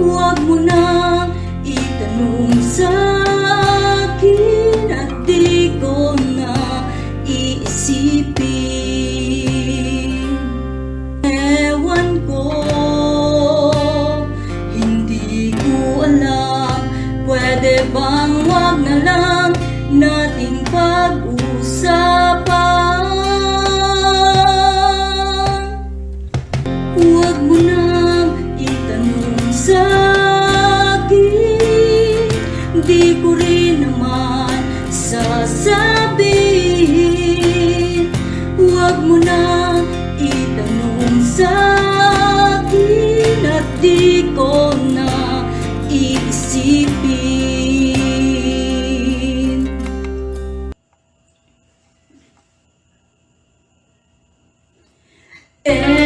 Huwag mo nang itanong sa akin At di ko na iisipin. Ewan ko, hindi ko alam. Pwede bang wag na lang nating pag sa'kin. Di ko rin naman sasabihin. Huwag mo na itanong sa'kin At di ko na iisipin. Eh